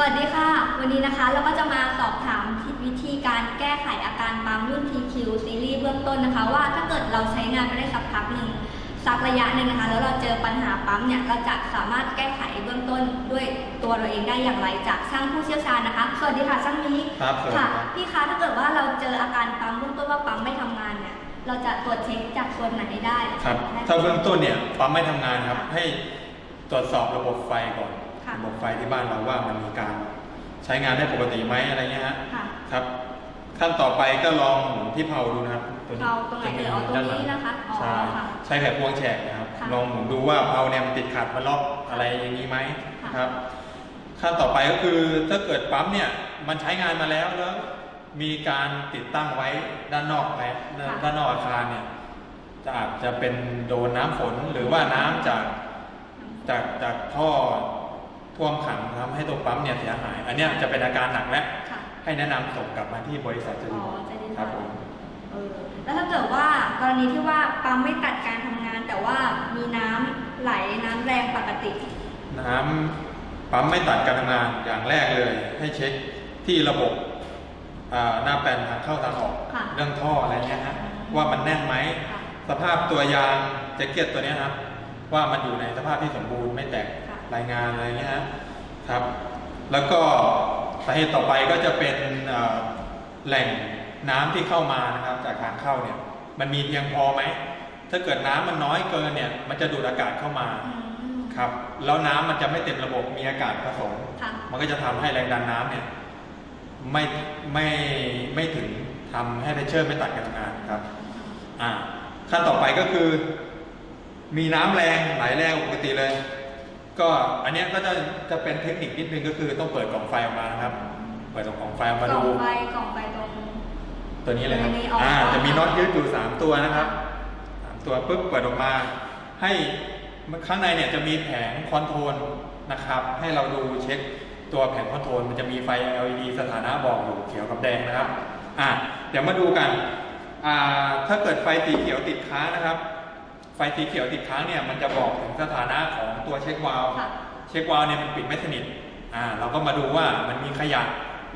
วัสดีค่ะ วันนี้นะคะเราก็จะมาสอบถามวิธีการแก้ไขอาการปั๊มรุ่น TQ ซีรีส์เบื้องต้นนะคะ ว่าถ้าเกิดเราใช้งานไปได้สักพักหนึ่งสักระยะหนึ่งนะคะ แล้วเราเจอปัญหาปั๊มเนี่ยเราจะสามารถแก้ไขเบื้องต้นด้วยตัวเราเองได้อย่างไรจากช่างผู้เชี่ยวชาญนะคะ สวัสดีค่ะช่างนี้ครับสวัสดีค่ะครับพี่คะถ้าเกิดว่าเราเจออาการปั๊มเบื้องต้นว่าปั๊มไม่ทำงานเนี่ยเราจะตรวจเช็คจากส่วนไหนได้ครับได้ถ้าเบื้องต้นเนี่ยปั๊มไม่ทำงานครับให้ตรวจสอบระบบไฟก่อนค่ะ ระบบไฟที่บ้านเราว่ามันมีการใช้งานได้ปกติไหมอะไรเงี้ยฮะค่ะครับขั้นต่อไปก็ลองหมุนที่เพลาดูนะครับวเพลาตรงไหนเอ่ยอ๋อตรงนี้นะคะอ๋อใช่ค่ะ ใช้ไขควงแฉกนะครับค่ะลองหมุนดูว่าเพลาเนี่ยมันติดขัดมันล็อกอะไรอย่างนี้ไหมค่ะครับ ขั้นต่อไปก็คือถ้าเกิดปั๊มเนี่ยมันใช้งานมาแล้วแล้ว มีการติดตั้งไว้ด้านนอกไหมด้านนอกอาคารเนี่ยจะอาจจะเป็นโดนน้ำฝนหรือว่าน้ำจากจากจากท่อ ท่วมขังทำให้ตัวปั๊มเนี่ยเสียหาย อันเนี้ยจะเป็นอาการหนักและค่ะให้แนะนำส่งกลับมาที่บริษัทจะอ๋ดีอจะดีครับผมเออแล้วถ้าเกิดว่ากรณีที่ว่าปั๊มไม่ตัดการทำงาน แต่ว่ามีน้ำไหลน้ำแรงปกติ น้ำปั๊มไม่ตัดการทำงานอย่างแรกเลย ให้เช็คที่ระบบอ่าหน้าแปลนทางเข้าทางออกค่ะเรื่องท่ออะไรเงี้ยฮะว่ามันแน่นไหมค่ะสภาพตัวยางแจ็คเก็ตตัวเนี้ยครับว่ามันอยู่ในสภาพที่สมบูรณ์ไม่แตกค่ะ รายงานอะไรเงี้ยฮะครับ แล้วก็สาเหตุต่อไปก็จะเป็นเอ่อแหล่งน้ำที่เข้ามานะครับ จากทางเข้าเนี่ย มันมีเพียงพอไหม ถ้าเกิดน้ำมันน้อยเกินเนี่ย มันจะดูดอากาศเข้ามาอืมครับ แล้วน้ำมันจะไม่เต็มระบบมีอากาศผสมค่ะมันก็จะทำให้แรงดันน้ำเนี่ยไม่ไม่ไม่ถึงทำให้เพชเชอร์ไม่ตัดการทำงานครับอ่าขั้นต่อไปก็คือ มีน้ำแรงไหลแรงปกติเลย ก็อันเนี้ยก็จะจะเป็นเทคนิคนิดนึงก็คือต้องเปิดกล่องไฟออกมานะครับ เปิดกล่องไฟออกกมาล่องดูไฟกล่องไฟตรง ตัวนี้เลยครับในนี้อ๋ออ่อ่าจะมีน็อตยืดอยู่สามตัวนะครับสามตัวปุ๊บเปิดออกมา ให้ข้างในเนี่ยจะมีแผงคอนโทรลนะครับ ให้เราดูเช็คตัวแผงคอนโทรลมันจะมีไฟ LED สถานะบอกอยู่เขียวกับแดงนะครับ อะเดี๋ยวมาดูกัน อ่า ถ้าเกิดไฟสีเขียวติดค้างนะครับไฟสีเขียวติดค้างเนี่ยมันจะบอกถึงสถานะของตัวเช็ควาล์วค่ะเช็ควาล์วเนี่ยมันปิดไม่สนิทอ่าเราก็มาดูว่ามันมีขยะ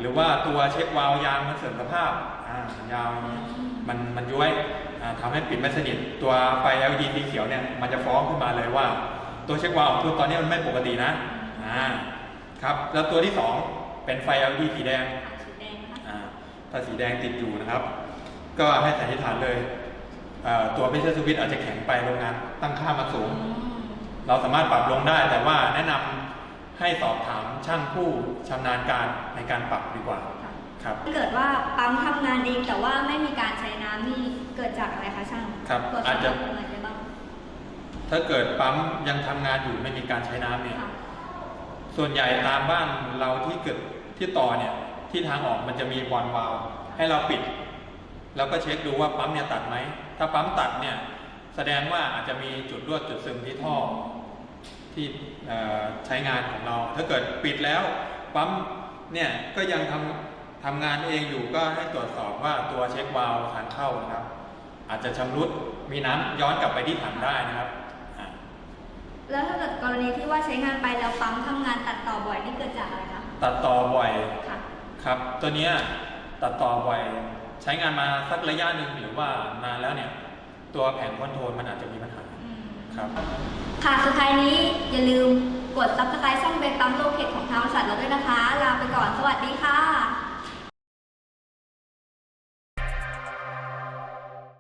หรือว่าตัวเช็ควาล์วยางมันเสื่อมสภาพอ่ายาวอย่างนี้มันมันย้วยอ่าทำให้ปิดไม่สนิทตัวไฟ LED สีเขียวเนี่ยมันจะฟ้องขึ้นมาเลยว่า ตัวเช็ควาล์วของคุณตอนนี้มันไม่ปกตินะอ่าครับแล้วตัวที่สองเป็นไฟ LED สีแดงค่ะสีแดงนะคะอ่าถ้าสีแดงติดอยู่นะครับ ก็ให้สันนิษฐานเลยเอ่อ ตัวเพชรสวิตช์อาจจะแข็งไปโรงงานตั้งค่ามาสูงอืมเราสามารถปรับลงได้แต่ว่าแนะนำให้สอบถามช่างผู้ชำนาญการในการปรับดีกว่าค่ะครับถ้าเกิดว่าปั๊มทำงานเองแต่ว่าไม่มีการใช้น้ำนี่เกิดจากอะไรคะช่างครับตรวจสอาจจะบอะไรได้บ้างถ้าเกิดปั๊มยังทำงานอยู่ไม่มีการใช้น้ำเนี่ยค่ะส่วนใหญ่ตามบ้านเราที่เกิดที่ต่อเนี่ยที่ทางออกมันจะมีบอลวาล์วให้เราปิด แล้วก็เช็คดูว่าปั๊มเนี่ยตัดไหม ถ้าปั๊มตัดเนี่ยแสดงว่าอาจจะมีจุดรั่วจุดซึมที่ท่อที่เอ่อใช้งานของเรา ถ้าเกิดปิดแล้วปั๊มเนี่ยก็ยังทำทำงานเองอยู่ก็ให้ตรวจสอบว่าตัวเช็ควาล์วทางเข้านะครับ อาจจะชำรุดมีน้ำย้อนกลับไปที่ถังได้นะครับอ่าแล้วถ้าเกิดกรณีที่ว่าใช้งานไปแล้วปั๊มทำงานตัดต่อบ่อยนี่เกิดจากอะไรคะตัดต่อบ่อยค่ะครับ ตัวเนี้ยตัดต่อบ่อย ใช้งานมาสักระยะหนึ่งหรือว่านานแล้วเนี่ย ตัวแผงคอนโทรลมันอาจจะมีปัญหาอืมครับ ค่ะสุดท้ายนี้อย่าลืมกด subscribe ช่องเบนปั๊มโลเคทของทางบริษัทเราด้วยนะคะแ